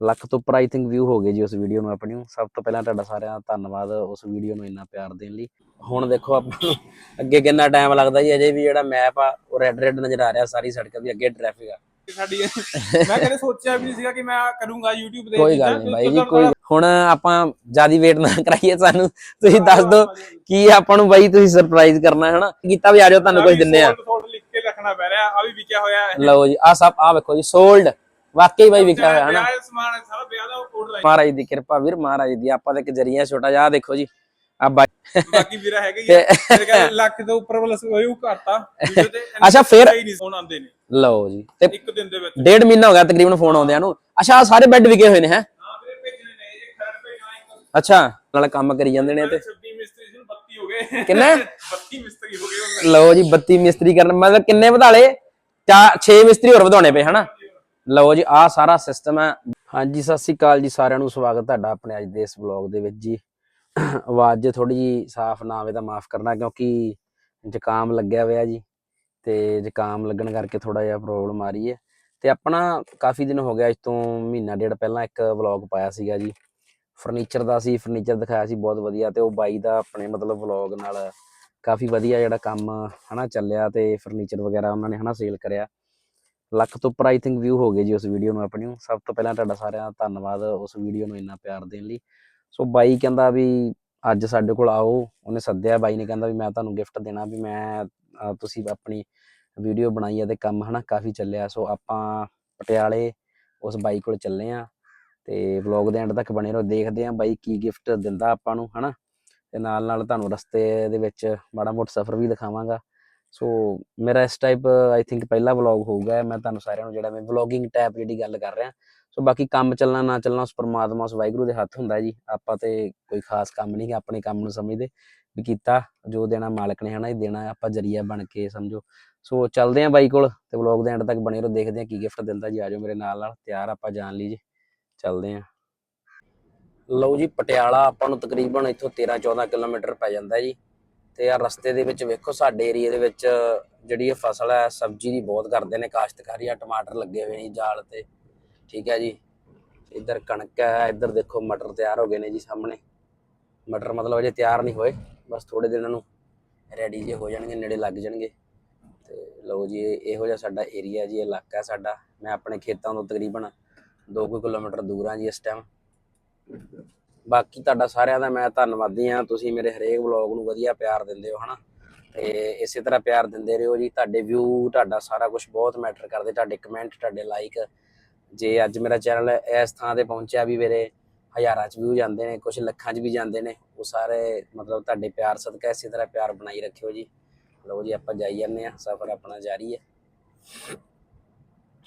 ਲੱਖ ਤੋਂ ਉੱਪਰ I think view ਹੋ ਗਏ ਜੀ ਉਸ ਵੀਡੀਓ ਨੂੰ ਆਪਣੀ। ਸਭ ਤੋਂ ਪਹਿਲਾਂ ਤੁਹਾਡਾ ਸਾਰਿਆਂ ਦਾ ਧੰਨਵਾਦ ਉਸ ਵੀਡੀਓ ਨੂੰ ਇੰਨਾ ਪਿਆਰ ਦੇਣ ਲਈ। ਹੁਣ ਦੇਖੋ ਆਪਾਂ ਨੂੰ ਅੱਗੇ ਕਿੰਨਾ ਟਾਈਮ ਲੱਗਦਾ ਜੀ ਅਜੇ ਵੀ ਜਿਹੜਾ ਮੈਪ ਆ ਉਹ ਰੈੱਡ ਰੈੱਡ ਨਜ਼ਰ ਆ ਰਿਹਾ ਸਾਰੀ ਸੜਕ ਵੀ ਅੱਗੇ ਟ੍ਰੈਫਿਕ ਆ। ਸਾਡੀ ਮੈਂ ਕਦੇ ਸੋਚਿਆ ਵੀ ਨਹੀਂ ਸੀਗਾ ਕਿ ਮੈਂ ਕਰੂੰਗਾ YouTube ਤੇ ਕੋਈ ਗੱਲ ਨਹੀਂ ਬਾਈ ਜੀ ਕੋਈ ਹੁਣ ਆਪਾਂ ਜਿਆਦੀ ਵੇਟ ਨਾ ਕਰਾਈਏ ਸਾਨੂੰ ਤੁਸੀਂ ਦੱਸ ਦਿਓ ਕੀ ਆਪਾਂ ਨੂੰ ਬਾਈ ਤੁਸੀਂ ਸਰਪ੍ਰਾਈਜ਼ ਕਰਨਾ ਹੈ ਹਨਾ? ਕੀਤਾ ਵੀ ਆ ਜਾਓ ਤੁਹਾਨੂੰ ਕੁਝ ਦਿੰਨੇ ਆ। ਲਿਖ ਕੇ ਰੱਖਣਾ ਪੈ ਰਿਹਾ ਆ ਵੀ ਵਿਕਿਆ ਹੋਇਆ ਹੈ ਲਓ ਜੀ ਆ ਸਭ ਆ ਵੇਖੋ ਜੀ ਸੋਲਡ ਵਾਕਈ ਬਾਈ ਵਿਕਿਆ ਹੋਇਆ ਹਨਾ? ਵਿਆਹ ਦਾ ਸਮਾਨ ਹੈ, ਸਾਰਾ ਵਿਆਹ ਦਾ ਆਰਡਰ ਹੈ ਮਹਾਰਾਜ ਦੀ ਕਿਰਪਾ ਵੀਰ ਮਹਾਰਾਜ ਦੀ। ਆਪਾਂ ਤੇ ਇੱਕ ਜਰੀਆ ਛੋਟਾ ਜਿਹਾ ਦੇਖੋ ਜੀ। ਆ ਬਾਈ ਬਾਕੀ ਵੀਰਾ ਹੈਗਾ ਹੀ ਹੈ ਮੇਰੇ ਕਹਿੰਦੇ ਲੱਖ ਤੋਂ ਉੱਪਰ ਵਾਲਾ ਉਹ ਘਾਟਾ। ਅੱਛਾ, ਫਿਰ- ਨਹੀਂ ਫੋਨ ਆਉਂਦੇ ਨੇ। ਲਓ ਜੀ। ਤੇ ਇੱਕ ਦਿਨ ਦੇ ਵਿੱਚ। ਡੇਢ ਮਹੀਨਾ ਹੋ ਗਿਆ ਤਕਰੀਬਨ ਫੋਨ ਆਉਂਦਿਆਂ ਨੂੰ। ਅੱਛਾ ਸਾਰੇ ਬੈੱਡ ਵਿਕੇ ਹੋਏ ਨੇ ਹੈ? ਨੇ ਅੱਛਾ ਨਾਲ ਕੰਮ ਕਰੀ ਜਾਂਦੇ ਨੇ ਤੇ। 26 ਮਿਸਤਰੀ ਸੀ 32 ਹੋ ਗਏ। ਕਿੰਨੇ? 32 ਮਿਸਤਰੀ ਹੋ ਗਏ ਲਓ ਜੀ 32 ਮਿਸਤਰੀ ਕਰਨ ਮਤਲਬ ਕਿੰਨੇ ਵਧਾਲੇ ਚਾਰ 6 ਮਿਸਤਰੀ ਹੋਰ ਵਧਾਉਣੇ ਪਏ ਹਨਾ? ਲਓ ਜੀ, ਆਹ ਸਾਰਾ ਸਿਸਟਮ ਹੈ। ਹਾਂਜੀ, ਸਤਿ ਸ੍ਰੀ ਅਕਾਲ ਜੀ, ਸਾਰਿਆਂ ਨੂੰ ਸਵਾਗਤ ਤੁਹਾਡਾ ਆਪਣੇ ਅੱਜ ਦੇ ਇਸ ਵਲੌਗ ਦੇ ਵਿੱਚ ਜੀ। ਆਵਾਜ਼ ਜੇ ਥੋੜੀ ਜੀ ਸਾਫ਼ ਨਾ ਆਵੇ ਤਾਂ ਮਾਫ ਕਰਨਾ, ਕਿਉਂਕਿ ਜ਼ੁਕਾਮ ਲੱਗਿਆ ਹੋਇਆ ਜੀ ਤੇ ਜ਼ੁਕਾਮ ਲੱਗਣ ਕਰਕੇ ਥੋੜਾ ਜਿਹਾ ਪ੍ਰੋਬਲਮ ਆ ਰਹੀ ਹੈ। ਤੇ ਆਪਣਾ ਕਾਫੀ ਦਿਨ ਹੋ ਗਿਆ ਅੱਜ ਤੋਂ ਮਹੀਨਾ ਡੇਢ ਪਹਿਲਾਂ ਇੱਕ ਵਲੌਗ ਪਾਇਆ ਸੀਗਾ ਜੀ। ਫਰਨੀਚਰ ਦਾ ਸੀ ਫਰਨੀਚਰ ਦਿਖਾਇਆ ਸੀ ਬਹੁਤ ਵਧੀਆ ਤੇ ਉਹ ਬਾਈ ਦਾ ਆਪਣੇ ਮਤਲਬ ਵਲੌਗ ਨਾਲ ਕਾਫੀ ਵਧੀਆ ਜਿਹੜਾ ਕੰਮ ਹਨਾ ਚੱਲਿਆ ਤੇ ਫਰਨੀਚਰ ਵਗੈਰਾ ਉਹਨਾਂ ਨੇ ਹਨਾ ਸੇਲ ਕਰਿਆ। ਲੱਖ ਤੋਂ ਉੱਪਰ ਆਈ ਥਿੰਕ ਵਿਊ ਹੋ ਗਏ ਜੀ ਉਸ ਵੀਡੀਓ ਨੂੰ ਆਪਣੀ। ਸਭ ਤੋਂ ਪਹਿਲਾਂ ਤੁਹਾਡਾ ਸਾਰਿਆਂ ਦਾ ਧੰਨਵਾਦ ਉਸ ਵੀਡੀਓ ਨੂੰ ਇੰਨਾ ਪਿਆਰ ਦੇਣ ਲਈ। ਸੋ ਬਾਈ ਕਹਿੰਦਾ ਵੀ ਅੱਜ ਸਾਡੇ ਕੋਲ ਆਓ। ਉਹਨੇ ਸੱਦਿਆ, ਬਾਈ ਨੇ ਕਹਿੰਦਾ ਵੀ ਮੈਂ ਤੁਹਾਨੂੰ ਗਿਫਟ ਦੇਣਾ ਵੀ ਮੈਂ ਤੁਸੀਂ ਆਪਣੀ ਵੀਡੀਓ ਬਣਾਈ ਹੈ ਤੇ ਕੰਮ ਹਨਾ ਕਾਫੀ ਚੱਲਿਆ। ਸੋ ਆਪਾਂ ਪਟਿਆਲੇ ਉਸ ਬਾਈ ਕੋਲ ਚੱਲੇ ਆ ਤੇ ਵਲੌਗ ਦੇ ਐਂਡ ਤੱਕ ਬਣੇ ਰਹੋ, ਦੇਖਦੇ ਆ ਬਾਈ ਕੀ ਗਿਫਟ ਦਿੰਦਾ ਆਪਾਂ ਨੂੰ ਹਨਾ। ਤੇ ਨਾਲ ਨਾਲ ਤੁਹਾਨੂੰ ਰਸਤੇ ਦੇ ਵਿੱਚ ਮਾੜਾ ਮੋਟਾ ਸਫ਼ਰ ਵੀ ਦਿਖਾਵਾਂਗਾ। ਸੋ ਮੇਰਾ ਇਸ ਟਾਈਪ ਆਈ ਥਿੰਕ ਪਹਿਲਾ ਵਲੌਗ ਹੋਊਗਾ, ਮੈਂ ਤੁਹਾਨੂੰ ਸਾਰਿਆਂ ਨੂੰ ਜਿਹੜਾ ਮੈਂ ਵਲੌਗਿੰਗ ਟੈਪ ਜਿਹੜੀ ਗੱਲ ਕਰ ਰਿਹਾ। ਸੋ ਬਾਕੀ ਕੰਮ ਚੱਲਣਾ, ਨਾ ਚੱਲਣਾ, ਉਸ ਪਰਮਾਤਮਾ, ਉਸ ਵਾਹਿਗੁਰੂ ਦੇ ਹੱਥ ਹੁੰਦਾ ਜੀ। ਆਪਾਂ ਤੇ ਕੋਈ ਖਾਸ ਕੰਮ ਨਹੀਂ, ਆਪਣੇ ਕੰਮ ਨੂੰ ਸਮਝਦੇ ਵੀ ਕੀਤਾ, ਜੋ ਦੇਣਾ ਮਾਲਕ ਨੇ ਹਨਾ, ਇਹ ਦੇਣਾ, ਆਪਾਂ ਜਰੀਆ ਬਣ ਕੇ, ਸਮਝੋ। ਸੋ ਚੱਲਦੇ ਆਂ ਬਾਈ ਕੋਲ ਤੇ ਵਲੌਗ ਦੇ ਐਂਡ ਤੱਕ ਬਣੇ ਰਹੋ, ਦੇਖਦੇ ਆਂ ਕੀ ਗਿਫਟ ਦਿੰਦਾ ਜੀ ਆਜੋ ਮੇਰੇ ਨਾਲ ਨਾਲ, ਤਿਆਰ ਆਪਾਂ ਜਾਣ ਲਈ ਜੀ। ਚੱਲਦੇ ਆਂ ਲਓ ਜੀ, ਪਟਿਆਲਾ ਆਪਾਂ ਨੂੰ ਤਕਰੀਬਨ ਇੱਥੋਂ 13 14 ਕਿਲੋਮੀਟਰ ਪੈ ਜਾਂਦਾ ਜੀ। ਤੇ ਆ ਰਸਤੇ ਦੇ ਵਿੱਚ ਵੇਖੋ ਸਾਡੇ ਏਰੀਆ ਦੇ ਵਿੱਚ ਜਿਹੜੀ ਇਹ ਫਸਲ ਹੈ, ਸਬਜ਼ੀ ਦੀ ਬਹੁਤ ਕਰਦੇ ਨੇ ਕਾਸ਼ਤਕਾਰੀ ਆ, ਟਮਾਟਰ ਲੱਗੇ ਹੋਏ ਨੇ ਜਾਲ ਤੇ, ਠੀਕ ਹੈ ਜੀ। ਇੱਧਰ ਕਣਕ ਹੈ, ਇੱਧਰ ਦੇਖੋ ਮਟਰ ਤਿਆਰ ਹੋ ਗਏ ਨੇ ਜੀ ਸਾਹਮਣੇ। ਮਟਰ ਮਤਲਬ ਅਜੇ ਤਿਆਰ ਨਹੀਂ ਹੋਏ, ਬਸ ਥੋੜੇ ਦਿਨਾਂ ਨੂੰ ਰੈਡੀ ਜੇ ਹੋ ਜਾਣਗੇ, ਨੇੜੇ ਲੱਗ ਜਾਣਗੇ। ਤੇ ਲਓ ਜੀ, ਇਹੋ ਜਿਹਾ ਸਾਡਾ ਏਰੀਆ ਜੀ ਇਹ ਇਲਾਕਾ ਸਾਡਾ। ਮੈਂ ਆਪਣੇ ਖੇਤਾਂ ਤੋਂ ਤਕਰੀਬਨ 2 ਕਿਲੋਮੀਟਰ ਦੂਰ ਹਾਂ ਜੀ ਇਸ ਟਾਈਮ ਬਾਕੀ ਤੁਹਾਡਾ ਸਾਰਿਆਂ ਦਾ ਮੈਂ ਧੰਨਵਾਦੀ ਹਾਂ। ਤੁਸੀਂ ਮੇਰੇ ਹਰੇਕ ਵਲੌਗ ਨੂੰ ਵਧੀਆ ਪਿਆਰ ਦਿੰਦੇ ਹੋ, ਹਨਾ? ਤੇ ਇਸੇ ਤਰ੍ਹਾਂ ਪਿਆਰ ਦਿੰਦੇ ਰਹੋ ਜੀ। ਤੁਹਾਡੇ ਵਿਊ ਤੁਹਾਡਾ ਸਾਰਾ ਕੁਝ ਬਹੁਤ ਮੈਟਰ ਕਰਦੇ। ਤੁਹਾਡੇ ਕਮੈਂਟ ਤੁਹਾਡੇ ਲਾਈਕ ਜੇ ਅੱਜ ਮੇਰਾ ਚੈਨਲ ਇਸ ਥਾਂ ਤੇ ਪਹੁੰਚਿਆ ਵੀ ਮੇਰੇ ਹਜ਼ਾਰਾਂ ਚ ਵਿਊ ਜਾਂਦੇ ਨੇ ਕੁਝ ਲੱਖਾਂ ਚ ਵੀ ਜਾਂਦੇ ਨੇ, ਉਹ ਸਾਰੇ ਮਤਲਬ ਤੁਹਾਡੇ ਪਿਆਰ ਸਦਕਾ ਇਸੇ ਤਰ੍ਹਾਂ ਪਿਆਰ ਬਣਾਈ ਰੱਖਿਓ ਜੀ। ਲਓ ਜੀ, ਆਪਾਂ ਜਾਈ ਜਾਂਦੇ ਆ ਸਫ਼ਰ ਆਪਣਾ ਜਾਰੀ ਹੈ।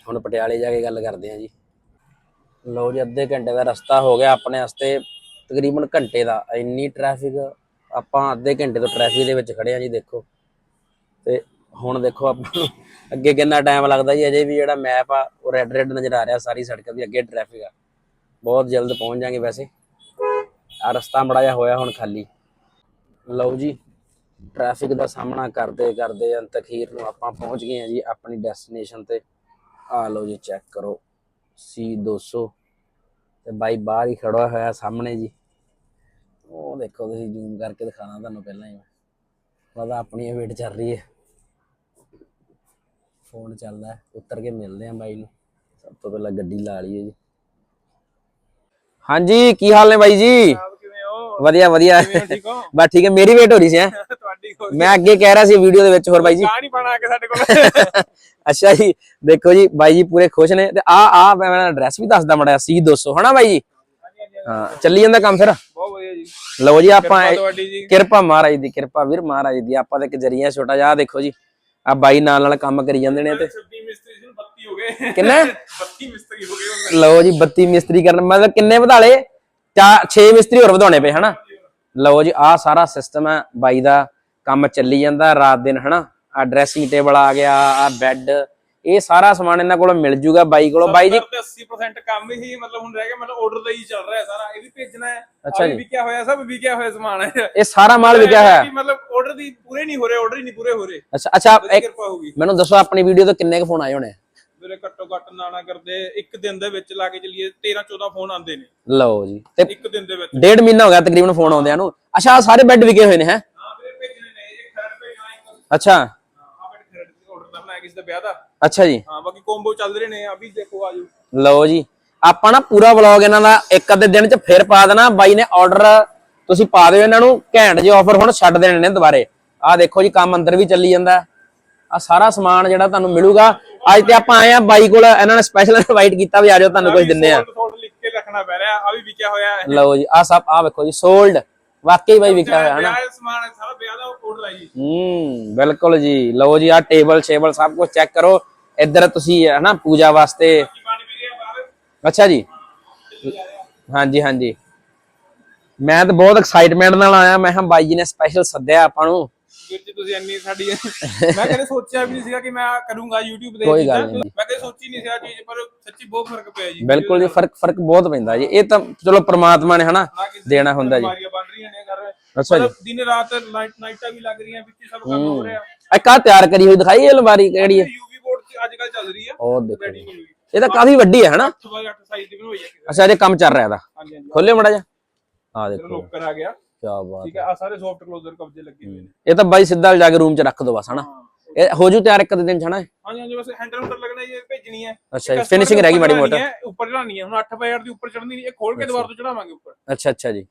ਹੁਣ ਪਟਿਆਲੇ ਜਾ ਕੇ ਗੱਲ ਕਰਦੇ ਆ ਜੀ। ਲਓ ਜੀ, ਅੱਧੇ ਘੰਟੇ ਦਾ ਰਸਤਾ ਹੋ ਗਿਆ ਆਪਣੇ ਵਾਸਤੇ। ਤਕਰੀਬਨ ਘੰਟੇ ਦਾ, ਇੰਨੀ ਟ੍ਰੈਫਿਕ ਆਪਾਂ ਅੱਧੇ ਘੰਟੇ ਤੋਂ ਟ੍ਰੈਫਿਕ ਦੇ ਵਿੱਚ ਖੜੇ ਆ ਜੀ, ਦੇਖੋ। ਤੇ ਹੁਣ ਦੇਖੋ ਆਪਾਂ ਨੂੰ, ਅੱਗੇ ਕਿੰਨਾ ਟਾਈਮ ਲੱਗਦਾ ਜੀ, ਅਜੇ ਵੀ ਜਿਹੜਾ ਮੈਪ ਆ, ਉਹ ਰੈੱਡ ਰੈੱਡ ਨਜ਼ਰ ਆ ਰਿਹਾ, ਸਾਰੀ ਸੜਕਾਂ ਵੀ ਅੱਗੇ ਟ੍ਰੈਫਿਕ ਆ। ਬਹੁਤ ਜਲਦ ਪਹੁੰਚ ਜਾਾਂਗੇ ਵੈਸੇ। ਆ ਰਸਤਾ ਬੜਾ ਜਿਹਾ ਹੋਇਆ ਹੁਣ ਖਾਲੀ। ਲਓ ਜੀ ਟ੍ਰੈਫਿਕ ਦਾ ਸਾਹਮਣਾ ਕਰਦੇ ਕਰਦੇ ਅੰਤ ਅਖੀਰ ਨੂੰ ਆਪਾਂ ਪਹੁੰਚ ਗਏ ਹਾਂ ਜੀ, ਆਪਣੀ ਡੈਸਟੀਨੇਸ਼ਨ ਤੇ। ਆ ਲਓ ਜੀ ਚੈੱਕ ਕਰੋ। C200 ਤੇ ਬਾਈ ਬਾਹਰ ਹੀ ਖੜਾ ਹੋਇਆ ਸਾਹਮਣੇ ਜੀ। ਉਹ ਦੇਖੋ ਤੁਸੀਂ ਜ਼ੂਮ ਕਰਕੇ ਦਿਖਾਣਾ ਤੁਹਾਨੂੰ ਪਹਿਲਾਂ ਹੀ ਪਤਾ ਆਪਣੀ ਵੇਟ ਚੱਲ ਰਹੀ ਹੈ। ਫੋਨ ਚੱਲਦਾ। ਉੱਤਰ ਕੇ ਮਿਲਦੇ ਆਂ ਬਾਈ ਨੂੰ। ਸਭ ਤੋਂ ਪਹਿਲਾਂ ਗੱਡੀ ਲਾ ਲਈਏ ਜੀ। ਹਾਂਜੀ ਕੀ ਹਾਲ ਨੇ ਬਾਈ ਜੀ? ਵਧੀਆ ਵਧੀਆ। ਬਸ ਠੀਕ ਹੈ ਮੇਰੀ ਵੇਟ ਹੋ ਰਹੀ ਸੀ। ਤੁਹਾਡੀ ਮੈਂ ਅੱਗੇ ਕਹਿ ਰਿਹਾ ਸੀ ਵੀਡੀਓ ਦੇ ਵਿੱਚ ਹੋਰ ਬਾਈ ਜੀ। ਨਹੀਂ ਪਾਣਾ ਆ ਕੇ ਸਾਡੇ ਕੋਲ। ਅੱਛਾ ਜੀ ਦੇਖੋ ਜੀ ਬਾਈ ਜੀ ਪੂਰੇ ਖੁਸ਼ ਨੇ ਤੇ ਆ ਆ ਮੈਂ ਐਡਰੈਸ ਵੀ ਦੱਸਦਾ ਮੜਾ C200 ਹਨਾ ਬਾਈ ਜੀ? ਹਾਂ ਚੱਲੀ ਜਾਂਦਾ ਕੰਮ ਫਿਰ? ਬਹੁਤ ਵਧੀਆ ਜੀ। ਲਓ ਜੀ ਆਪਾਂ ਕਿਰਪਾ ਮਹਾਰਾਜ ਦੀ ਕਿਰਪਾ ਵੀਰ ਮਹਾਰਾਜ ਦੀ ਆਪਾਂ ਤਾਂ ਇੱਕ ਜਰੀਆ ਛੋਟਾ ਜਿਹਾ ਦੇਖੋ ਜੀ ਆ ਬਾਈ ਨਾਲ ਨਾਲ ਕੰਮ ਕਰੀ ਜਾਂਦੇ ਨੇ ਤੇ। 26 ਮਿਸਤਰੀ ਸੀ 32 ਹੋ ਗਏ। ਕਿੰਨੇ? 32 ਮਿਸਤਰੀ ਹੋ ਗਏ ਲਓ ਜੀ 32 ਮਿਸਤਰੀ ਕਰਨ ਮਤਲਬ ਕਿੰਨੇ ਵਧਾਲੇ ਚਾਰ 6 ਮਿਸਤਰੀ ਹੋਰ ਵਧਾਉਣੇ ਪਏ ਹਨਾ? ਲਓ ਜੀ ਆ ਸਾਰਾ ਸਿਸਟਮ ਹੈ ਬਾਈ ਦਾ ਕੰਮ ਚੱਲੀ ਜਾਂਦਾ ਰਾਤ ਦਿਨ ਹਨਾ? ਆ ਡਰੈਸਿੰਗ ਟੇਬਲ ਆ ਗਿਆ ਆ ਬੈੱਡ ਇਹ ਸਾਰਾ ਸਮਾਨ ਇਹਨਾਂ ਕੋਲ ਮਿਲ ਜੂਗਾ ਬਾਈ ਕੋਲੋਂ। ਬਾਈ ਜੀ ਤੇ 80% ਕੰਮ ਹੀ ਮਤਲਬ ਹੁਣ ਰਹਿ ਗਿਆ ਮਤਲਬ ਆਰਡਰ ਦਾ ਹੀ ਚੱਲ ਰਿਹਾ ਹੈ ਸਾਰਾ। ਇਹ ਵੀ ਭੇਜਣਾ ਹੈ। ਅੱਛਾ ਜੀ। ਵਿਕਿਆ ਹੋਇਆ ਸਭ ਵਿਕਿਆ ਹੋਇਆ ਸਮਾਨ ਹੈ। ਇਹ ਸਾਰਾ ਮਾਲ ਵਿਕਿਆ ਹੋਇਆ। ਮਤਲਬ ਆਰਡਰ ਦੀ ਪੂਰੇ ਨਹੀਂ ਹੋ ਰਹੇ ਆਰਡਰ ਹੀ ਨਹੀਂ ਪੂਰੇ ਹੋ ਰਹੇ। ਅੱਛਾ ਅੱਛਾ ਮੈਨੂੰ ਦੱਸੋ ਆਪਣੀ ਵੀਡੀਓ ਤੋਂ ਕਿੰਨੇ ਕੁ ਫੋਨ ਆਏ ਹੋਣੇ? ਵੀਰੇ ਘੱਟੋ ਘੱਟ ਨਾ ਨਾ ਕਰਦੇ ਇੱਕ ਦਿਨ ਦੇ ਵਿੱਚ ਲਾ ਕੇ ਚੱਲੀਏ 13 14 ਫੋਨ ਆਉਂਦੇ ਨੇ। ਲਓ ਜੀ ਤੇ ਇੱਕ ਦਿਨ ਦੇ ਵਿੱਚ। ਡੇਢ ਮਹੀਨਾ ਹੋ ਗਿਆ ਤਕਰੀਬਨ ਫੋਨ ਆਉਂਦਿਆਂ ਨੂੰ। ਅੱਛਾ ਸਾਰੇ ਬੈੱਡ ਵਿਕੇ ਹੋਏ ਨੇ ਹੈ? ਹਾਂ ਵੀਰੇ ਭੇਜਣੇ ਨੇ ਇੱਕ ਖਰੜ ਭੇਜਣਾ ਅੱਛਾ ਆ ਬੈਠ ਖਰੜ ਦੇ ਆਰਡਰ ਕਰਨਾ ਹੈ ਕਿਸੇ ਦਾ ਵਿਆਹ ਦਾ। ਅੱਛਾ ਜੀ। ਹਾਂ ਬਾਕੀ ਕੋਂਬੋ ਚੱਲ ਰਹੇ ਨੇ ਅਭੀ ਦੇਖੋ ਆਜੋ ਲਓ ਜੀ। ਆਪਾਂ ਨਾ ਪੂਰਾ ਵਲੌਗ ਇਹਨਾਂ ਦਾ ਇੱਕ ਅੱਧੇ ਦਿਨ ਚ ਫਿਰ ਪਾ ਦੇਣਾ। ਬਾਈ ਨੇ ਆਰਡਰ ਤੁਸੀਂ ਪਾ ਦਿਓ ਇਹਨਾਂ ਨੂੰ ਘੈਂਟ ਜਿਹੇ ਆਫਰ ਹੁਣ ਛੱਡ ਦੇਣੇ ਨੇ ਦੁਬਾਰੇ। ਆਹ ਦੇਖੋ ਜੀ ਕੰਮ ਅੰਦਰ ਵੀ ਚੱਲੀ ਜਾਂਦਾ। ਆ ਸਾਰਾ ਸਮਾਨ ਜਿਹੜਾ ਤੁਹਾਨੂੰ ਮਿਲੂਗਾ। ਅੱਜ ਤੇ ਆਪਾਂ ਆਏ ਆ ਬਾਈ ਕੋਲ ਇਹਨਾਂ ਨੇ ਸਪੈਸ਼ਲ ਇਨਵਾਈਟ ਕੀਤਾ ਵੀ ਆ ਜਾਓ ਤੁਹਾਨੂੰ ਕੁਝ ਦਿੰਨੇ ਆ। ਲਿਖ ਕੇ ਰੱਖਣਾ ਪੈ ਰਿਹਾ ਆ ਵੀ ਵਿਕਿਆ ਹੋਇਆ ਹੈ। ਲਓ ਜੀ ਆ ਸਭ ਆ ਵੇਖੋ ਜੀ ਸੋਲਡ ਵਾਕਈ ਬਾਈ ਵਿਕਿਆ ਹੋਇਆ ਵਿਆਹ ਦਾ ਸਮਾਨ ਹੈ, ਸਾਰਾ ਹੈ ਜੀ। ਹੂੰ ਬਿਲਕੁਲ ਜੀ। ਲਓ ਜੀ ਆ ਟੇਬਲ ਸ਼ੇਬਲ ਸਭ ਕੁਝ ਚੈੱਕ ਕਰੋ। ਇੱਧਰ ਤੁਸੀਂ ਹਨਾ ਪੂਜਾ ਵਾਸਤੇ। ਅੱਛਾ ਜੀ। ਹਾਂਜੀ ਹਾਂਜੀ। ਮੈਂ ਤਾਂ ਬਹੁਤ ਐਕਸਾਈਟਮੈਂਟ ਨਾਲ ਆਇਆ। ਮੈਂ ਕਿਹਾ ਬਾਈ ਜੀ ਨੇ ਸਪੈਸ਼ਲ ਸੱਦਿਆ ਆਪਾਂ ਨੂੰ। ਵੀਰ ਜੀ ਤੁਸੀਂ ਇੰਨੀ ਸਾਡੀ ਮੈਂ ਕਦੇ ਸੋਚਿਆ ਵੀ ਨਹੀਂ ਸੀਗਾ ਕਿ ਮੈਂ ਆਹ ਕਰੂੰਗਾ YouTube ਤੇ ਕੋਈ ਗੱਲ। ਨਹੀਂ। ਮੈਂ ਕਦੇ ਸੋਚੀ ਨਹੀਂ ਸੀ ਆ ਚੀਜ਼ ਪਰ ਸੱਚੀ ਬਹੁਤ ਫ਼ਰਕ ਪਿਆ ਜੀ। ਬਿਲਕੁਲ ਜੀ ਫ਼ਰਕ ਫ਼ਰਕ ਬਹੁਤ ਪੈਂਦਾ ਜੀ। ਇਹ ਤਾਂ ਚਲੋ ਪ੍ਰਮਾਤਮਾ ਨੇ ਹਨਾ ਨਾ ਦੇਣਾ ਹੁੰਦਾ ਜੀ ਬਿਮਾਰੀਆਂ ਬਣ ਰਹੀਆਂ ਨੇ ਕਰ ਅੱਛਾ ਜੀ। ਦਿਨ ਰਾਤ ਨਾਈਟ ਨਾਈਟਾਂ ਵੀ ਲੱਗ ਰਹੀਆਂ ਵਿੱਚ ਸਭ ਕੰਮ ਹੋ ਰਿਹਾ। ਆ ਕਾ ਤਿਆਰ ਕਰੀ ਹੋਈ ਦਿਖਾਈ ਇਹ ਅਲਮਾਰੀ ਕਿਹੜੀ ਹੈ? ਯੂਵੀ ਬੋਰਡ ਚ ਅੱਜ ਕੱਲ ਚੱਲ ਰਹੀ ਆ। ਉਹ ਦੇਖੋ ਇਹ ਤਾਂ ਕਾਫੀ ਵੱਡੀ ਹੈ ਹਨਾ? 8 ਬਾਈ 8 ਸਾਈਜ਼ ਦੀ ਬਣਾਈ ਹੈ ਅੱਛਾ ਜੇ ਕੰਮ ਚੱਲ ਰਿਹਾ ਇਹਦਾ। ਖੋਲਿਓ ਮੜਾ ਜਾ ਆ ਦੇਖੋ। ਲੋਕਰ ਆ ਗਿਆ। ਕੀ ਬਾਤ ਠੀਕ ਹੈ। ਆ ਸਾਰੇ ਸੌਫਟ ਕਲੋਜ਼ਰ ਕਬਜੇ ਲੱਗੇ ਹੋਏ ਨੇ। ਇਹ ਤਾਂ ਬਾਈ ਸਿੱਧਾ ਜਾ ਕੇ ਰੂਮ 'ਚ ਰੱਖ ਦੋ ਬਸ ਹਨਾ? ਇਹ ਹੋ ਜੂ ਤਿਆਰ ਇੱਕ ਦਿਨ ਚ ਹਨਾ? ਇਹ? ਹਾਂਜੀ ਹਾਂਜੀ ਬਸ ਹੈਂਡਲ ਹੁੰਦਰ ਲੱਗਣਾ ਇਹ ਭੇਜਣੀ ਹੈ। ਅੱਛਾ ਫਿਨਿਸ਼ਿੰਗ ਰਹਿ ਗਈ ਮਾੜੀ ਮੋਟੀ। ਉੱਪਰ ਚੜਾਣੀ ਹੈ। ਹੁਣ 8 ਬਾਈ 8 ਦੀ ਉੱਪਰ ਚੜਨੀ ਨਹੀਂ ਇਹ ਖੋਲ ਕੇ ਦੁਬਾਰਾ ਤੋਂ ਚੜਾਵਾਂਗੇ ਉੱਪਰ। ਅੱਛਾ ਅੱਛਾ ਜੀ।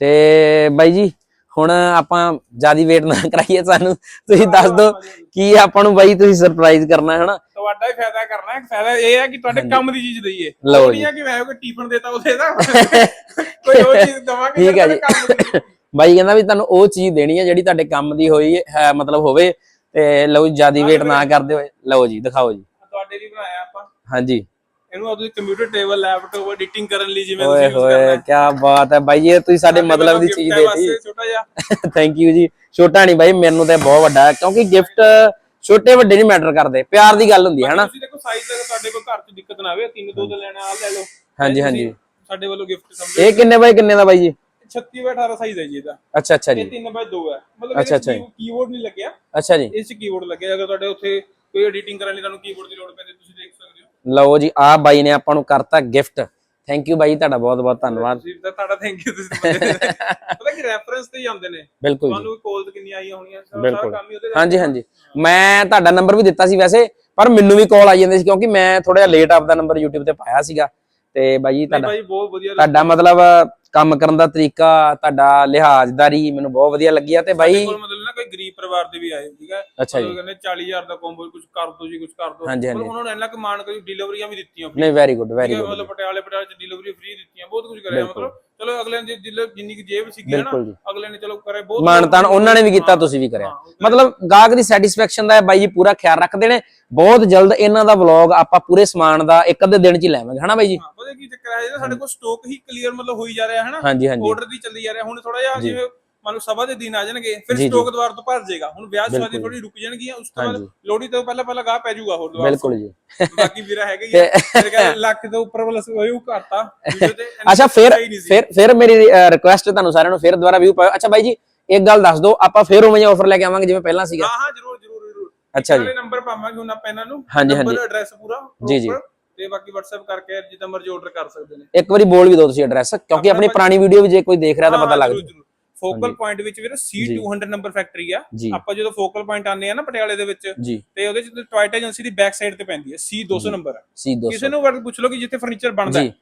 ਤੇ ਬਾਈ ਜੀ ਹੁਣ ਆਪਾਂ ਜਿਆਦੀ ਵੇਟ ਨਾ ਕਰਾਈਏ ਸਾਨੂੰ। ਤੁਸੀਂ ਦੱਸ ਦਿਓ ਕੀ ਆਪਾਂ ਨੂੰ ਬਾਈ ਤੁਸੀਂ ਸਰਪ੍ਰਾਈਜ਼ ਕਰਨਾ ਹੈ ਹਨਾ? ਤੁਹਾਡਾ ਹੀ ਫਾਇਦਾ ਕਰਨਾ ਹੈ ਫਾਇਦਾ ਇਹ ਹੈ ਕਿ ਤੁਹਾਡੇ ਕੰਮ ਦੀ ਚੀਜ਼ ਦਈਏ। ਲਓ ਹੈ ਕਿ ਮੈਂ ਕੋਈ ਟੀਫਨ ਦੇਤਾ ਉਹਦੇ ਦਾ। ਕੋਈ ਹੋਰ ਚੀਜ਼ ਦਵਾਂਗੇ ਠੀਕ ਹੈ ਜੀ। ਬਾਈ ਕਹਿੰਦਾ ਵੀ ਤੁਹਾਨੂੰ ਉਹ ਚੀਜ਼ ਦੇਣੀ ਹੈ ਜਿਹੜੀ ਤੁਹਾਡੇ ਕੰਮ ਦੀ ਹੋਈ ਹੈ ਮਤਲਬ ਹੋਵੇ। ਤੇ ਲਓ ਜਿਆਦੀ ਵੇਟ ਨਾ ਕਰਦੇ ਹੋਏ। ਲਓ ਜੀ ਦਿਖਾਓ ਜੀ। ਤੁਹਾਡੇ ਲਈ ਬਣਾਇਆ ਆਪਾਂ। ਹਾਂਜੀ। ਇਹਨੂੰ ਤੁਸੀਂ ਕੰਪਿਊਟਰ ਟੇਬਲ ਲੈਪਟਾਪ ਐਡੀਟਿੰਗ ਕਰਨ ਲਈ ਜਿਵੇਂ ਤੁਸੀਂ ਕਰਨਾ ਹੋਏ ਹੈ। ਕੀ ਬਾਤ ਹੈ ਬਾਈ ਇਹ ਤੁਸੀਂ ਸਾਡੇ ਮਤਲਬ ਦੀ ਚੀਜ਼ ਦੇਤੀ। ਛੋਟਾ ਜਿਹਾ। ਥੈਂਕ ਯੂ ਜੀ। ਛੋਟਾ ਨਹੀਂ ਬਾਈ ਮੈਨੂੰ ਤੇ ਬਹੁਤ ਵੱਡਾ ਹੈ ਕਿਉਂਕਿ ਗਿਫਟ ਛੋਟੇ ਵੱਡੇ ਨਹੀਂ ਮੈਟਰ ਕਰਦੇ ਪਿਆਰ ਦੀ ਗੱਲ ਹੁੰਦੀ ਹੈ ਹਨਾ? ਤੁਸੀਂ ਦੇਖੋ ਸਾਈਜ਼ ਦਾ ਤੁਹਾਡੇ ਕੋਲ ਘਰ 'ਚ ਦਿੱਕਤ ਨਾ ਆਵੇ ਤਿੰਨ ਦੋ ਦਾ ਲੈਣਾ ਆ ਲੈ ਲਓ। ਹਾਂਜੀ ਹਾਂਜੀ। ਸਾਡੇ ਵੱਲੋਂ ਗਿਫਟ ਸਮਝੋ। ਇਹ ਕਿੰਨੇ ਬਾਈ ਕਿੰਨੇ ਦਾ ਬਾਈ ਜੀ? 36 ਬਾਈ 18 ਸਾਈਜ਼ ਹੈ ਜੀ ਇਹਦਾ। ਅੱਛਾ ਅੱਛਾ ਇਹ ਜੀ 3 ਬਾਈ 2 ਹੈ। ਮਤਲਬ ਅੱਛਾ, ਅੱਛਾ ਇਹ ਕੀਬੋਰਡ ਨਹੀਂ ਲੱਗਿਆ। ਅੱਛਾ ਜੀ। ਇਸ 'ਚ ਕੀਬੋਰਡ ਲੱਗਿਆ ਅਗਰ ਤੁਹਾਡੇ ਉੱਥੇ ਕੋਈ ਐਡੀਟਿੰਗ ਕਰਨ ਲਈ ਤੁਹਾਨੂੰ ਕੀਬੋਰਡ ਦੀ ਲੋੜ ਪੈਂਦੀ ਤੁਸੀਂ ਦੇਖ ਸਕਦੇ ਹੋ ਲਓ ਜੀ ਆ ਬਾਈ ਨੇ ਆਪਾਂ ਨੂੰ ਕਰਤਾ ਗਿਫਟ ਥੈਂਕ ਯੂ ਬਾਈ ਤੁਹਾਡਾ ਬਹੁਤ ਬਹੁਤ ਧੰਨਵਾਦ। ਤਾਂ ਤੁਹਾਡਾ ਥੈਂਕ ਯੂ ਤੁਸੀਂ ਪਤਾ ਕਿ ਰੈਫਰੈਂਸ ਤੇ ਹੀ ਆਉਂਦੇ ਨੇ। ਬਿਲਕੁਲ ਜੀ। ਤੁਹਾਨੂੰ ਕਾਲਸ ਕਿੰਨੀ ਆਈਆਂ ਹੋਣੀਆਂ ਸਾਰਾ। ਕੰਮ ਹੀ ਉਹਦੇ ਹਾਂਜੀ ਹਾਂਜੀ। ਮੈਂ ਤੁਹਾਡਾ ਨੰਬਰ ਵੀ ਦਿੱਤਾ ਸੀ ਵੈਸੇ ਪਰ ਮੈਨੂੰ ਵੀ ਕਾਲ ਆਈ ਜਾਂਦੀ ਸੀ ਕਿਉਂਕਿ ਮੈਂ ਥੋੜਾ ਜਿਹਾ ਲੇਟ ਆਪਦਾ ਨੰਬਰ YouTube ਤੇ ਪਾਇਆ ਸੀਗਾ। ਤੇ ਬਾਈ ਜੀ ਤੁਹਾਡਾ ਭਾਈ ਬਹੁਤ ਵਧੀਆ ਤੁਹਾਡਾ ਮਤਲਬ ਕੰਮ ਕਰਨ ਦਾ ਤਰੀਕਾ ਤੁਹਾਡਾ ਲਿਹਾਜ਼ਦਾਰੀ ਮੈਨੂੰ ਬਹੁਤ ਵਧੀਆ ਲੱਗੀ ਆ। ਤੇ ਬਾਈ ਗਰੀਬ ਪਰਿਵਾਰ ਦੇ ਵੀ ਆਏ ਠੀਕ ਹੈ? ਅੱਛਾ ਜੀ। ਕਹਿੰਦੇ 40000 ਦਾ ਕੰਬੋ ਕੁਝ ਕਰ ਦੋ ਜੀ ਕੁਝ ਕਰ ਦੋ। ਹਾਂਜੀ। ਉਹਨਾਂ ਨੇ ਇੰਨਾ ਕੁ ਮਾਣ ਕਰੀ ਡਿਲੀਵਰੀਆਂ ਵੀ ਦਿੱਤੀਆਂ ਨਹੀਂ ਵੈਰੀ ਗੁੱਡ ਵੈਰੀ ਗੁੱਡ ਮਤਲਬ ਪਟਿਆਲੇ ਪਟਿਆਲੇ ਚ ਡਿਲੀਵਰੀ ਫ੍ਰੀ ਦਿੱਤੀਆਂ ਬਹੁਤ ਕੁਝ ਕਰਿਆ। ਮਤਲਬ ਚਲੋ ਅਗਲੇ ਨੇ ਜਿੰਨੀ ਕੁ ਜੇਬ ਸੀਗੀ ਨਾ ਅਗਲੇ ਨੇ ਚਲੋ ਕਰੇ ਬਹੁਤ ਮਾਨਤਾਨ ਉਹਨਾਂ ਨੇ ਵੀ ਕੀਤਾ ਤੁਸੀਂ ਵੀ ਕਰਿਆ। ਮਤਲਬ ਗਾਹਕ ਦੀ ਸੈਟੀਸਫੈਕਸ਼ਨ ਦਾ ਬਾਈ ਜੀ ਪੂਰਾ ਖਿਆਲ ਰੱਖਦੇ ਨੇ। ਬਹੁਤ ਜਲਦ ਇਹਨਾਂ ਦਾ ਵਲੌਗ ਆਪਾਂ ਪੂਰੇ ਸਮਾਨ ਦਾ ਇੱਕ ਅੱਧੇ ਦਿਨ ਚ ਹੀ ਲੈਵਾਂਗੇ ਹਨਾ ਬਾਈ ਜੀ? ਹਾਂ, ਪਤਾ ਕੀ ਚੱਕਰ ਹੈ ਜਿਹੜਾ ਸਾਡੇ ਕੋਲ ਸਟਾਕ ਹੀ ਕਲੀਅਰ ਮਤਲਬ ਹੋਈ ਜਾ ਰਿਹਾ ਹੈ ਨਾ ਆਰਡਰ ਦੀ ਚੱਲੀ ਜਾ ਰਿਹਾ। ਹੁਣ ਥੋੜਾ ਜਿਹਾ ਜਿਵੇਂ ਮੰਨ ਲਓ ਸਭਾ ਦੇ ਦਿਨ ਆ ਜਾਣਗੇ ਫਿਰ ਜੀ, ਜੀ। ਸਟਾਕ ਦੁਬਾਰਾ ਤੋਂ ਭਰ ਜਾਏਗਾ ਹੁਣ ਵਿਆਹ ਸ਼ਾਦੀ ਬਿਲਕੁਲ। ਥੋੜੀ ਰੁਕ ਜਾਣਗੀਆਂ ਉਸ ਤੋਂ ਬਾਅਦ ਹਾਂਜੀ। ਲੋਹੜੀ ਤੋਂ ਪਹਿਲਾਂ ਪਹਿਲਾਂ ਗਾਹ ਪੈ ਜਾਊਗਾ ਹੋਰ ਦੁਬਾਰਾ ਬਿਲਕੁਲ ਜੀ ਬਾਕੀ ਵੀਰਾ ਹੈਗਾ ਹੀ ਆ। ਮੇਰੇ ਕਹਿੰਦੇ ਲੱਖ ਤੋਂ ਉੱਪਰ ਵਾਲਾ ਉਹ ਘਾਟਾ ਵੀਡੀਓ ਤੇ ਇੰਨਾ ਅੱਛਾ ਫਿਰ ਸਹੀ ਨਹੀਂ ਸੀ। ਫਿਰ ਫਿਰ ਮੇਰੀ ਰਿਕੁਐਸਟ ਹੈ ਤੁਹਾਨੂੰ ਸਾਰਿਆਂ ਨੂੰ ਫਿਰ ਦੁਬਾਰਾ ਵਿਊ ਪਾਓ ਅੱਛਾ ਬਾਈ ਜੀ ਇੱਕ ਗੱਲ ਦੱਸ ਦਿਓ ਆਪਾਂ ਫਿਰ ਉਵੇਂ ਜਿਹਾ ਆਫਰ ਲੈ ਕੇ ਆਵਾਂਗੇ ਜਿਵੇਂ ਪਹਿਲਾਂ ਸੀਗਾ ਹਾਂ ਹਾਂ ਜਰੂਰ ਜਰੂਰ ਜਰੂਰ ਅੱਛਾ ਜੀ ਨੰਬਰ ਪਾਵਾਂਗੇ ਹੁਣ ਆਪਾਂ ਇਹਨਾਂ ਨੂੰ ਹਾਂਜੀ, ਨੰਬਰ ਐਡਰੈਸ ਪੂਰਾ ਜੀ, ਜੀ। proper, ਤੇ ਬਾਕੀ WhatsApp ਕਰਕੇ ਜਿੱਦਾਂ ਮਰਜ਼ੀ ਆਰਡਰ ਕਰ ਸਕਦੇ ਨੇ ਇੱਕ ਵਾਰੀ ਬੋਲ ਵੀ ਦਿਓ ਤੁਸੀਂ ਐਡਰੈਸ ਕਿਉਂਕਿ ਆਪਣੀ ਪੁਰਾਣੀ ਵੀਡੀਓ ਵੀ ਜੇ ਕੋਈ ਦੇਖ ਰਿਹਾ ਤਾਂ ਪਤਾ ਲੱਗ ਜੂ ਫੋਕਲ ਪੁਆਇੰਟ ਵਿੱਚ ਵੀਰ C200 ਨੰਬਰ ਫੈਕਟਰੀ ਆ। ਆਪਾਂ ਜਦੋਂ ਫੋਕਲ ਪੁਆਇੰਟ ਆਨੇ ਆ ਨਾ ਪਟਿਆਲੇ ਦੇ ਵਿੱਚ ਤੇ ਉਹਦੇ ਚ ਟੋਇਟਾ ਏਜੰਸੀ ਦੀ ਬੈਕ ਸਾਈਡ ਤੇ ਪੈਂਦੀ ਹੈ C200 ਨੰਬਰ ਕਿਸੇ ਨੂੰ ਵਰਡ ਪੁੱਛ ਲਓ ਕਿ ਜਿੱਥੇ ਫਰਨੀਚਰ ਬਣਦਾ ਹੈ।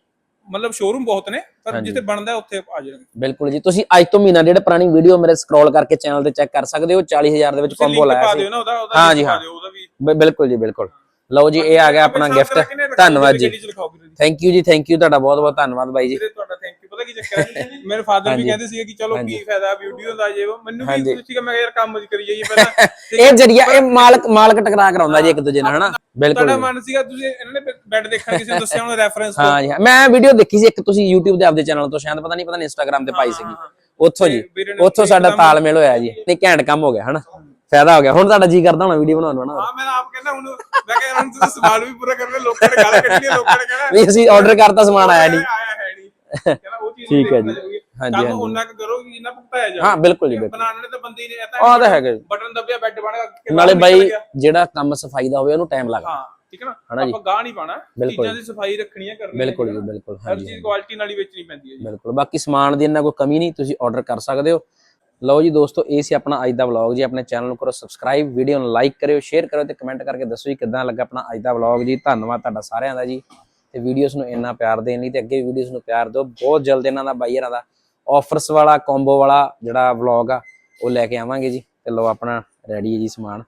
ਮਤਲਬ ਸ਼ੋਰੂਮ ਬਹੁਤ ਨੇ ਪਰ। ਜਿੱਥੇ ਬਣਦਾ ਉੱਥੇ ਆ ਜਾਣਗੇ। ਬਿਲਕੁਲ ਜੀ। ਤੁਸੀਂ ਅੱਜ ਤੋਂ ਮਹੀਨਾ ਡੇਢ ਪੁਰਾਣੀ ਵੀਡੀਓ ਮੇਰੇ ਸਕਰੋਲ ਕਰਕੇ ਚੈਨਲ ਤੇ ਚੈੱਕ ਕਰ ਸਕਦੇ ਹੋ। 40000 ਦੇ ਵਿੱਚ ਕੰਬੋ ਲਾਇਆ ਸੀ। ਹਾਂ ਜੀ, ਹਾਂ। ਬਿਲਕੁਲ ਜੀ ਬਿਲਕੁਲ। ਲਓ ਜੀ ਇਹ ਆ ਗਿਆ ਆਪਣਾ ਗਿਫਟ ਧੰਨਵਾਦ ਜੀ। ਥੈਂਕ ਯੂ ਜੀ ਥੈਂਕ ਯੂ ਤੁਹਾਡਾ ਬਹੁਤ ਬਹੁਤ ਧੰਨਵਾਦ ਬਾਈ ਜੀ। ਕੀ ਚੱਕਰ ਹੈ ਮੇਰੇ ਫਾਦਰ ਵੀ। ਕਹਿੰਦੇ ਸੀਗੇ ਕਿ ਚਲੋ। ਕੀ ਫਾਇਦਾ ਵੀਡੀਓ ਦਾ ਜੇ ਮੈਨੂੰ। ਵੀ ਕੁਝ ਸੀਗਾ ਮੈਂ ਯਾਰ ਕੰਮ ਕਰੀ ਜਾਈਏ ਪਹਿਲਾਂ। ਇਹ ਜਰੀਆ ਇਹ ਮਾਲਕ ਮਾਲਕ ਟਕਰਾ ਕਰਾਉਂਦਾ ਜੀ ਇੱਕ ਦੂਜੇ ਨਾਲ ਹਨਾ? ਬਿਲਕੁਲ। ਤੁਹਾਡਾ। ਮਨ ਸੀਗਾ ਤੁਸੀਂ ਇਹਨਾਂ ਨੇ ਬੈੱਡ ਦੇਖਣ ਕਿਸੇ ਨੂੰ ਦੱਸਿਆ ਹੁਣ ਰੈਫਰੈਂਸ ਹਾਂ। ਜੀ। ਮੈਂ ਵੀਡੀਓ ਦੇਖੀ ਸੀ ਇੱਕ ਤੁਸੀਂ YouTube ਦੇ ਆਪਦੇ ਚੈਨਲ ਤੋਂ ਸ਼ਾਇਦ ਪਤਾ ਨਹੀਂ ਪਤਾ ਨਹੀਂ Instagram ਤੇ ਪਾਈ ਸੀਗੀ। ਉੱਥੋਂ ਜੀ। ਉੱਥੋਂ ਸਾਡਾ ਤਾਲਮੇਲ ਹੋਇਆ ਜੀ। ਤੇ ਘੈਂਟ ਕੰਮ ਹੋ ਗਿਆ ਹਨਾ? ਫਾਇਦਾ ਹੋ ਗਿਆ। ਹੁਣ ਤੁਹਾਡਾ ਜੀ ਕਰਦਾ ਹੋਣਾ ਵੀਡੀਓ ਬਣਾਉਣ ਨੂੰ ਹਾਂ ਮੈਂ ਆਪ ਕਹਿੰਦਾ ਹੁਣ ਮੈਂ ਕਿਹਾ ਹੁਣ ਤੁਸੀਂ ਸਵਾਲ ਵੀ ਪੂਰਾ ਕਰਨੇ ਲੋਕਾਂ ਨੇ ਗਾਲਾਂ ਕੱਢਣੀਆਂ ਲੋਕਾਂ ਨੇ ਕਹਿਣਾ। ਵੀ ਅਸੀਂ ਆਰਡਰ ਕਰਤਾ ਸਮਾਨ ਆਇਆ ਨਹੀਂ। ਠੀਕ ਹੈ ਜੀ। ਹਾਂਜੀ ਹਾਂਜੀ। ਉਹਨਾਂ ਕੁ ਕਰੋ ਕਿ ਜਿੰਨਾ ਭੁਗਤਾਇਆ ਜਾਵੇ। ਹਾਂ ਬਿਲਕੁਲ ਜੀ ਬਿਲਕੁਲ। ਬਣਾਉਣ ਨੇ ਤਾਂ ਬੰਦੇ ਹੀ ਨੇ ਇਹ ਆਹ ਤਾਂ ਹੈਗਾ ਜੀ। ਬਟਨ ਦੱਬਿਆ ਬੈੱਡ ਬਣ ਗਿਆ ਨਾਲੇ ਬਾਈ ਜਿਹੜਾ ਕੰਮ ਸਫ਼ਾਈ ਦਾ ਹੋਵੇ ਉਹਨੂੰ ਟਾਈਮ ਲੱਗਦਾ ਹਾਂ ਠੀਕ ਹੈ ਨਾ? ਹਨਾ ਜੀ। ਆਪਾਂ ਗਾਹ ਨਹੀਂ ਪਾਣਾ ਬਿਲਕੁਲ। ਚੀਜ਼ਾਂ ਦੀ ਸਫ਼ਾਈ ਰੱਖਣੀ ਹੈ ਕਰਨੀ ਹੈ ਬਿਲਕੁਲ ਜੀ? ਬਿਲਕੁਲ। ਹਰ ਹਾਂਜੀ ਚੀਜ਼ ਕੁਆਲਿਟੀ ਨਾਲ ਹੀ ਵੇਚਣੀ ਪੈਂਦੀ ਹੈ ਜੀ। ਬਿਲਕੁਲ। ਬਾਕੀ ਸਮਾਨ ਦੀ ਇਹਨਾਂ ਕੋਈ ਕਮੀ ਨਹੀਂ ਤੁਸੀਂ ਆਰਡਰ ਕਰ ਸਕਦੇ ਹੋ। ਲਓ ਜੀ ਦੋਸਤੋ ਇਹ ਸੀ ਆਪਣਾ ਅੱਜ ਦਾ ਵਲੌਗ ਜੀ। ਆਪਣੇ ਚੈਨਲ ਨੂੰ ਕਰੋ ਸਬਸਕ੍ਰਾਈਬ ਵੀਡੀਓ ਨੂੰ ਲਾਈਕ ਕਰਿਓ ਸ਼ੇਅਰ ਕਰਿਓ ਤੇ ਕਮੈਂਟ ਕਰਕੇ ਦੱਸੋ ਜੀ ਕਿੱਦਾਂ ਲੱਗਾ ਆਪਣਾ ਅੱਜ ਦਾ ਵਲੌਗ ਜੀ। ਧੰਨਵਾਦ ਤੁਹਾਡਾ ਸਾਰਿਆਂ ਦਾ ਜੀ। ਤੇ ਵੀਡੀਓਜ਼ ਨੂੰ ਇੰਨਾ ਪਿਆਰ ਦੇਣ ਲਈ ਤੇ ਅੱਗੇ ਵੀਡੀਓਜ਼ ਨੂੰ ਪਿਆਰ ਦਿਓ। ਬਹੁਤ ਜਲਦ ਇਹਨਾਂ ਦਾ ਬਾਈਅਰਾਂ ਦਾ ਆਫਰਸ ਵਾਲਾ ਕੰਬੋ ਵਾਲਾ ਜਿਹੜਾ ਵਲੌਗ ਆ, ਉਹ ਲੈ ਕੇ ਆਵਾਂਗੇ ਜੀ। ਤੇ ਲਓ ਆਪਣਾ ਰੈਡੀ ਹੈ ਜੀ ਸਮਾਨ।